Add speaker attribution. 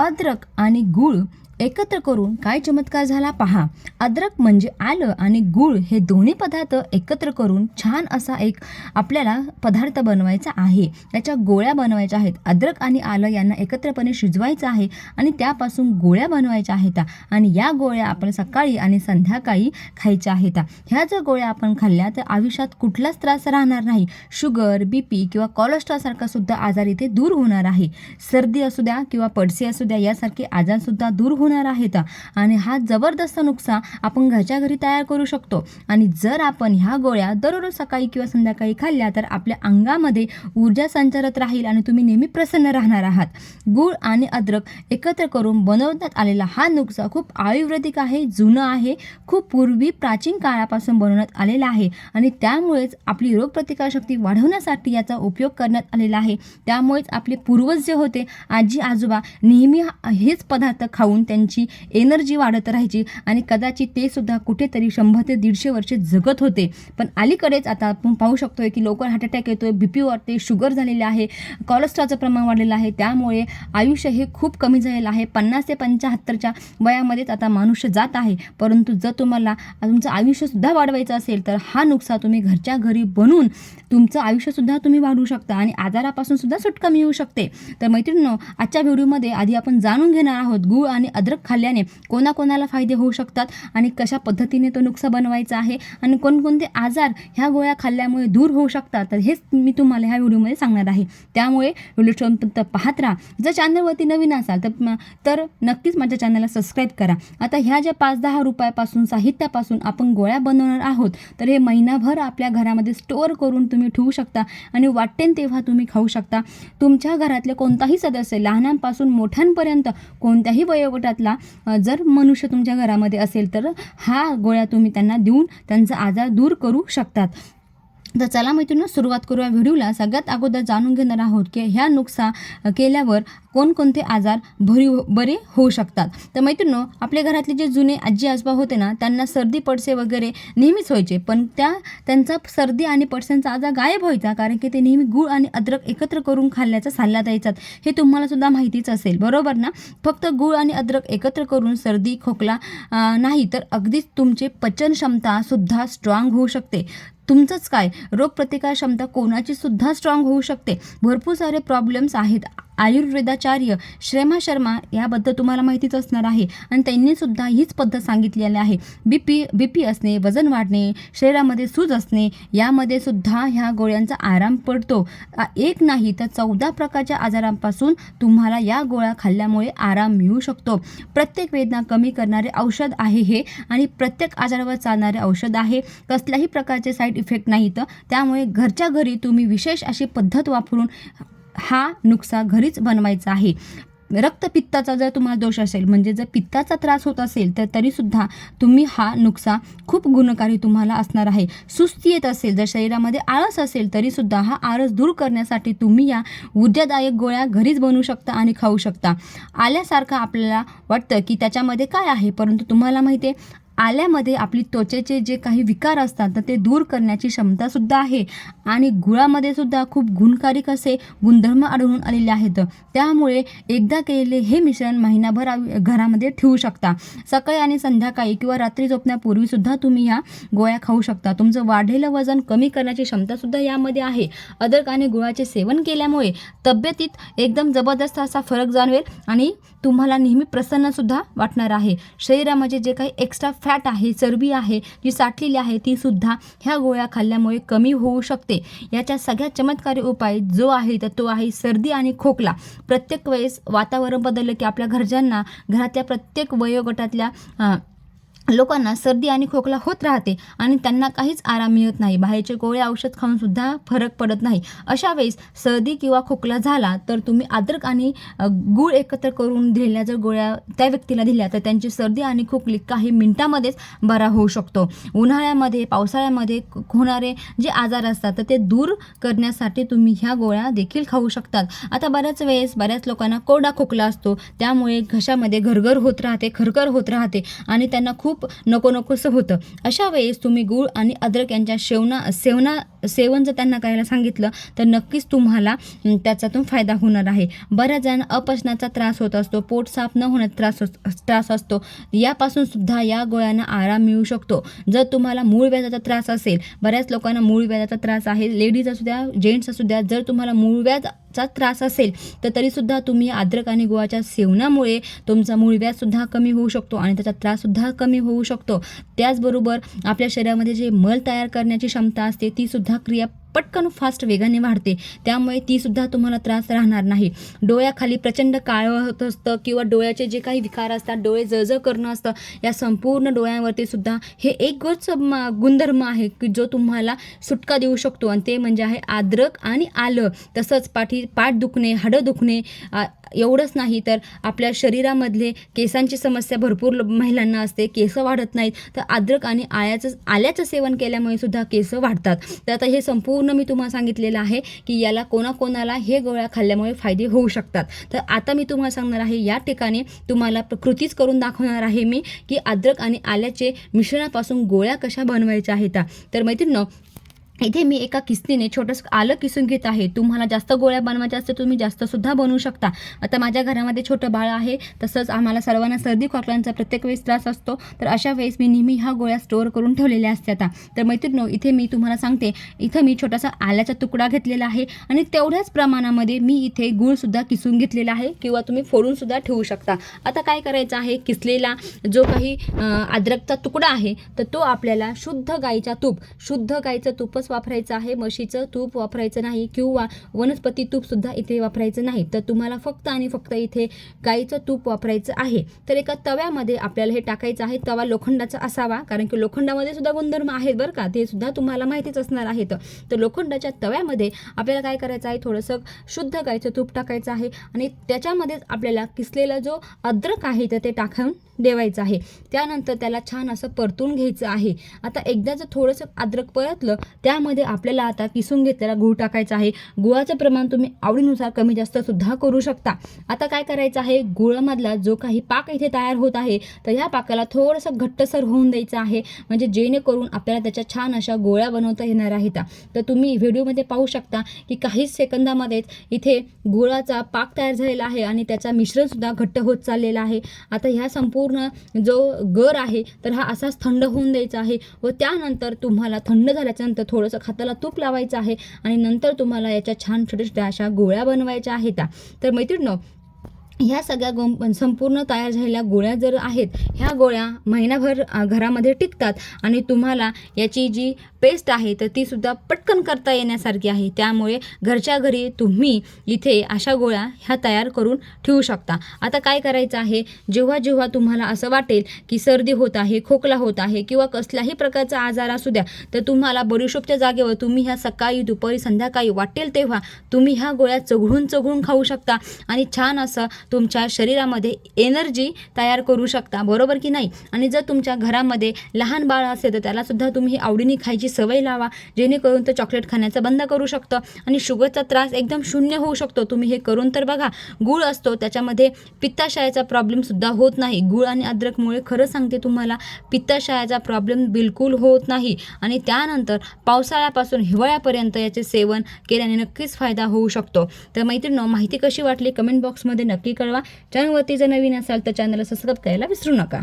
Speaker 1: अद्रक आणि गूळ एकत्र करून काय चमत्कार झाला पहा. अद्रक म्हणजे आलं आणि गूळ हे दोन्ही पदार्थ एकत्र करून छान असा एक आपल्याला पदार्थ बनवायचा आहे. त्याच्या गोळ्या बनवायच्या आहेत. अद्रक आणि आलं यांना एकत्रपणे शिजवायचं आहे आणि त्यापासून गोळ्या बनवायच्या आहेत. आणि या गोळ्या आपण सकाळी आणि संध्याकाळी खायच्या आहेत. ह्या जर गोळ्या आपण खाल्ल्या तर आयुष्यात कुठलाच त्रास राहणार नाही. शुगर बी पी किंवा कोलेस्ट्रॉलसारखा सुद्धा आजार इथे दूर होणार आहे. सर्दी असू द्या किंवा पडसे असू द्या यासारखे आजारसुद्धा दूर होणार आहेत आणि हा जबरदस्त नुकसा आपण घरच्या घरी तयार करू शकतो. आणि जर आपण ह्या गोळ्या दररोज सकाळी किंवा संध्याकाळी खाल्ल्या तर आपल्या अंगामध्ये ऊर्जा संचारत राहील आणि तुम्ही नेहमी प्रसन्न राहणार आहात. गूळ आणि अद्रक एकत्र करून बनवण्यात आलेला हा नुकसा खूप आयुर्वेदिक आहे जुनं आहे खूप पूर्वी प्राचीन काळापासून बनवण्यात आलेला आहे. आणि त्यामुळेच आपली रोगप्रतिकारशक्ती वाढवण्यासाठी याचा उपयोग करण्यात आलेला आहे. त्यामुळेच आपले पूर्वज जे होते आजी आजोबा नेहमी हेच पदार्थ खाऊन त्यांची एनर्जी वाढत राहायची आणि कदाचित ते सुद्धा कुठेतरी शंभर ते दीडशे वर्षे जगत होते. पण अलीकडेच आता आपण पाहू शकतोय की लवकर हार्ट अटॅक येतोय बी पी वाढते शुगर झालेले आहे कोलेस्ट्रॉलचं प्रमाण वाढलेलं आहे. त्यामुळे आयुष्य हे खूप कमी झालेलं आहे. पन्नास ते पंच्याहत्तरच्या वयामध्येच आता मनुष्य जात आहे. परंतु जर तुम्हाला तुमचं आयुष्यसुद्धा वाढवायचं असेल तर हा नुकसा तुम्ही घरच्या घरी बनवून तुमचं आयुष्यसुद्धा तुम्ही वाढवू शकता आणि आजारापासून सुद्धा सुटका मिळू शकते. तर मैत्रिणींनो आजच्या व्हिडिओमध्ये आधी आपण जाणून घेणार आहोत गूळ आणि अद्रक खाल्ल्याने कोणाकोणाला फायदे होऊ शकतात आणि कशा पद्धतीने तो नुकसा बनवायचा आहे आणि कोणकोणते आजार ह्या गोळ्या खाल्ल्यामुळे दूर होऊ शकतात तर हेच मी तुम्हाला ह्या व्हिडिओमध्ये सांगणार आहे. त्यामुळे व्हिडिओ पाहत राहा. जर चॅनलवरती नवीन असाल तर तर नक्कीच माझ्या चॅनलला सबस्क्राईब करा. आता ह्या ज्या पाच दहा रुपयापासून साहित्यापासून आपण गोळ्या बनवणार आहोत तर हे महिनाभर आपल्या घरामध्ये स्टोअर करून तुम्ही ठेवू शकता आणि वाटेन तेव्हा तुम्ही खाऊ शकता. तुमच्या घरातले कोणताही सदस्य लहानांपासून मोठ्यांपर्यंत कोणत्याही वयोगटात अ, जर मनुष्य तुमच्या घरामध्ये असेल तर हा गोळ्या तुम्ही त्यांना देऊन त्यांचा आजार दूर करू शकतात. तर चला मैत्रिणी सुरुवात करूया व्हिडिओला. सगळ्यात अगोदर जाणून घेणार आहोत की ह्या नुकसा केल्यावर कोणकोणते आजार भरी हो-, बरे होऊ शकतात. तर मैत्रिणो आपल्या घरातले जे जुने आजी आजोबा होते ना त्यांना सर्दी पडसे वगैरे नेहमीच व्हायचे. पण त्या त्यांचा सर्दी आणि पडसेंचा आजार गायब व्हायचा कारण की ते नेहमी गूळ आणि अद्रक एकत्र करून खाल्ल्याचा सल्ला द्यायचा. हे तुम्हाला सुद्धा माहितीच असेल. बरोबर ना? फक्त गूळ आणि अद्रक एकत्र करून सर्दी खोकला नाही तर अगदीच तुमची पचन क्षमता सुद्धा स्ट्रॉंग होऊ शकते. तुमचंच काय? रोगप्रतिकार क्षमता कोणाची सुद्धा स्ट्रॉंग होऊ शकते. भरपूर सारे प्रॉब्लेम्स आहेत. आयुर्वेदाचार्य श्रेमा शर्मा याबद्दल तुम्हाला माहितीच असणार आहे. आणि त्यांनी सुद्धा हीच पद्धत सांगितलेली आहे. बी पी बी पी असणे वजन वाढणे शरीरामध्ये सूज असणे यामध्ये सुद्धा ह्या गोळ्यांचा आराम पडतो. एक नाही तर चौदा प्रकारच्या आजारांपासून तुम्हाला या गोळ्या खाल्ल्यामुळे आराम मिळू शकतो. प्रत्येक वेदना कमी करणारे औषध आहे हे आणि प्रत्येक आजारावर चालणारे औषध आहे. कसल्याही प्रकारचे साईड इफेक्ट नाही तर त्यामुळे घरच्या घरी तुम्ही विशेष अशी पद्धत वापरून हा नुकसा घरीच बनवायचा आहे. रक्तपित्ताचा जर तुम्हाला दोष असेल म्हणजे जर पित्ताचा त्रास होत असेल तर तरीसुद्धा तुम्ही हा नुकसा खूप गुणकारी तुम्हाला असणार आहे. सुस्ती येत असेल जर शरीरामध्ये आळस असेल तरीसुद्धा हा आळस दूर करण्यासाठी तुम्ही या ऊर्जादायक गोळ्या घरीच बनवू शकता आणि खाऊ शकता. आल्यासारखं आपल्याला वाटतं की त्याच्यामध्ये काय आहे परंतु तुम्हाला माहिती आहे आल्यामध्ये आपली त्वचेचे जे काही विकार असतात तर ते दूर करण्याची क्षमतासुद्धा आहे. आणि गुळामध्ये सुद्धा खूप गुणकारिक असे गुणधर्म आढळून आलेले आहेत. त्यामुळे एकदा केलेले हे मिश्रण महिनाभर घरामध्ये ठेवू शकता. सकाळी आणि संध्याकाळी किंवा रात्री झोपण्यापूर्वीसुद्धा तुम्ही ह्या गोळ्या खाऊ शकता. तुमचं वाढलेलं वजन कमी करण्याची क्षमतासुद्धा यामध्ये आहे. अदरक आणि गुळाचे सेवन केल्यामुळे तब्येतीत एकदम जबरदस्त असा फरक जाणवेल आणि तुम्हाला नेहमी प्रसन्नसुद्धा वाटणार आहे. शरीरामध्ये जे काही एक्स्ट्रा फॅट आहे चरबी आहे जी साठलेली आहे ती सुद्धा ह्या गोळ्या खाल्ल्यामुळे कमी होऊ शकते. याच्या सगळ्यात चमत्कारी उपाय जो आहे तर तो आहे सर्दी आणि खोकला. प्रत्येक वेळेस वातावरण बदललं की आपल्या घरच्यांना घरातल्या प्रत्येक वयोगटातल्या लोकांना सर्दी आणि खोकला होत राहते आणि त्यांना काहीच आराम मिळत नाही. बाहेरचे गोळे औषध खाऊनसुद्धा फरक पडत नाही. अशा वेळेस सर्दी किंवा खोकला झाला तर तुम्ही अद्रक आणि गूळ एकत्र करून दिलेल्या जर गोळ्या त्या व्यक्तीला दिल्या तर त्यांची सर्दी आणि खोकली काही मिनिटामध्येच बरा होऊ शकतो. उन्हाळ्यामध्ये पावसाळ्यामध्ये होणारे जे आजार असतात तर ते दूर करण्यासाठी तुम्ही ह्या गोळ्या देखील खाऊ शकतात. आता बऱ्याच वेळेस बऱ्याच लोकांना कोरडा खोकला असतो. त्यामुळे घशामध्ये घरघर होत राहते खरखर होत राहते आणि त्यांना खूप खूप नको नकोसं होतं. अशा वेळेस तुम्ही गूळ आणि अद्रक यांच्या सेवना सेवना सेवन जर त्यांना करायला सांगितलं तर नक्कीच तुम्हाला त्याच्यातून फायदा होणार आहे. बऱ्याच जण अपचनाचा त्रास होत असतो पोट साफ न होण्याचा त्रास त्रास असतो. यापासून सुद्धा या गोळ्यांना आराम मिळू शकतो. जर तुम्हाला मूळ व्याजाचा त्रास असेल बऱ्याच लोकांना मूळ व्याजाचा त्रास आहे. लेडीज असू द्या जेंट्स असू द्या जर तुम्हाला मूळ चा त्रास असेल तर तरीसुद्धा तुम्ही अद्रक आणि गुळाच्या सेवनामुळे तुमचा मूळव्याजसुद्धा कमी होऊ शकतो आणि त्याचा त्राससुद्धा कमी होऊ शकतो. त्याचबरोबर आपल्या शरीरामध्ये जे मल तयार करण्याची क्षमता असते तीसुद्धा क्रिया पटकन फास्ट वेगाने वाढते. त्यामुळे ती सुद्धा तुम्हाला त्रास राहणार नाही. डोळ्याखाली प्रचंड काळं होत असतं किंवा डोळ्याचे जे काही विकार असतात डोळे जळजळ करणं असतं या संपूर्ण डोळ्यांवरती सुद्धा हे एक गोच म- गुणधर्म आहे की जो तुम्हाला सुटका देऊ शकतो. आणि ते म्हणजे आहे आद्रक आणि आलं. तसंच पाठी पाठ दुखणे हाडं दुखणे आ, एवढंच नाही तर आपल्या शरीरामधले केसांची समस्या भरपूर महिलांना असते. केस वाढत नाहीत. तर अद्रक आणि आळ्याचं आल्याचं सेवन केल्यामुळे सुद्धा केस वाढतात. तर आता हे संपूर्ण मी तुम्हाला सांगितलेलं आहे की याला कोणाकोणाला हे गोळ्या खाल्ल्यामुळे फायदे होऊ शकतात. तर आता मी तुम्हाला सांगणार आहे या ठिकाणी तुम्हाला कृतीच करून दाखवणार आहे मी की अद्रक आणि आल्याचे मिश्रणापासून गोळ्या कशा बनवायच्या आहेत. तर मैत्रिणी इथे मी एका किस्तीने छोटंसं आलं किसून घेत आहे. तुम्हाला जास्त गोळ्या बनवायच्या असते तुम्ही जास्तसुद्धा बनवू शकता. आता माझ्या घरामध्ये छोटं बाळ आहे. तसंच आम्हाला सर्वांना सर्दी खोकल्यांचा प्रत्येक वेळेस त्रास असतो. तर अशा वेळेस मी नेहमी ह्या गोळ्या स्टोअर करून ठेवलेल्या असतात तर मैत्रिणी इथे मी तुम्हाला सांगते. इथं मी छोटासा आल्याचा तुकडा घेतलेला आहे आणि तेवढ्याच प्रमाणामध्ये मी इथे गूळसुद्धा किसून घेतलेला आहे किंवा तुम्ही फोडूनसुद्धा ठेवू शकता. आता काय करायचं आहे? किसलेला जो काही अद्रकचा तुकडा आहे तर तो आपल्याला शुद्ध गाईचा तूप शुद्ध गाईचं तूपच वापरायचं आहे म्हशीचं तूप वापरायचं नाही किंवा वनस्पती तूपसुद्धा इथे वापरायचं नाही. तर तुम्हाला फक्त आणि फक्त इथे गाईचं तूप वापरायचं आहे. तर एका तव्यामध्ये आपल्याला हे टाकायचं आहे. तवा लोखंडाचा असावा कारण की लोखंडामध्ये सुद्धा गुणधर्म आहेत बरं का. ते सुद्धा तुम्हाला माहितीच असणार आहेत. तर लोखंडाच्या तव्यामध्ये आपल्याला काय करायचं आहे? थोडंसं शुद्ध गाईचं तूप टाकायचं आहे. आणि त्याच्यामध्येच आपल्याला किसलेला जो अद्रक आहे तर ते टाकून देवायचं आहे. त्यानंतर त्याला छान असं परतून घ्यायचं आहे. आता एकदा जर थोडंसं अद्रक परतलं त्यामध्ये आपल्याला आता किसून घेतलेला गूळ टाकायचा आहे. गुळाचं प्रमाण तुम्ही आवडीनुसार कमी जास्त सुद्धा करू शकता. आता काय करायचं आहे? गुळामधला जो काही पाक इथे तयार होत आहे तर ह्या पाकाला थोडंसं घट्टसर होऊन द्यायचं आहे. म्हणजे जेणेकरून आपल्याला त्याच्या छान अशा गोळ्या बनवता येणार आहेत. तर तुम्ही व्हिडिओमध्ये पाहू शकता की काहीच सेकंदामध्येच इथे गुळाचा पाक तयार झालेला आहे आणि त्याचा मिश्रणसुद्धा घट्ट होत चाललेला आहे. आता ह्या संपूर्ण जो गर आहे तर हा असाच थंड होऊन द्यायचा आहे व त्यानंतर तुम्हाला थंड झाल्याच्यानंतर थोडंसं खाताला तूप लावायचं आहे आणि नंतर तुम्हाला याच्या छान छोट्या छोट्या अशा गोळ्या बनवायच्या आहेत तर मैत्रिणी ह्या सगळ्या गो संपूर्ण तयार झालेल्या गोळ्या जर आहेत ह्या गोळ्या महिनाभर घरामध्ये टिकतात आणि तुम्हाला याची जी पेस्ट आहे तर ती सुद्धा पटकन करता येण्यासारखी आहे. त्यामुळे घरच्या घरी तुम्ही इथे अशा गोळ्या ह्या तयार करून ठेवू शकता. आता काय करायचं आहे जेव्हा जेव्हा तुम्हाला असं वाटेल की सर्दी होत आहे खोकला होत आहे किंवा कसल्याही प्रकारचा आजार असू द्या तर तुम्हाला बडीशोपच्या जागेवर तुम्ही ह्या सकाळी दुपारी संध्याकाळी वाटेल तेव्हा तुम्ही ह्या गोळ्या चघळून चघळून खाऊ शकता आणि छान असं तुमच्या शरीरामध्ये एनर्जी तयार करू शकता बरोबर की नाही? आणि जर तुमच्या घरामध्ये लहान बाळ असेल तर त्यालासुद्धा तुम्ही आवडीने खायची सवय लावा जेणेकरून तर चॉकलेट खाण्याचं बंद करू शकतं. आणि शुगरचा त्रास एकदम शून्य होऊ शकतो. तुम्ही हे करून तर बघा गूळ असतो त्याच्यामध्ये पित्ताशयाचा प्रॉब्लेमसुद्धा होत नाही. गूळ आणि अद्रकमुळे खरं सांगते तुम्हाला पित्ताशयाचा प्रॉब्लेम बिलकुल होत नाही. आणि त्यानंतर पावसाळ्यापासून हिवाळ्यापर्यंत याचे सेवन केल्याने नक्कीच फायदा होऊ शकतो. तर मैत्रिणी माहिती कशी वाटली? कमेंट बॉक्समध्ये नक्की नक्की कळवा. चॅनलवरती जर नवीन असाल तर चॅनलला सबस्क्राईब करायला विसरू नका.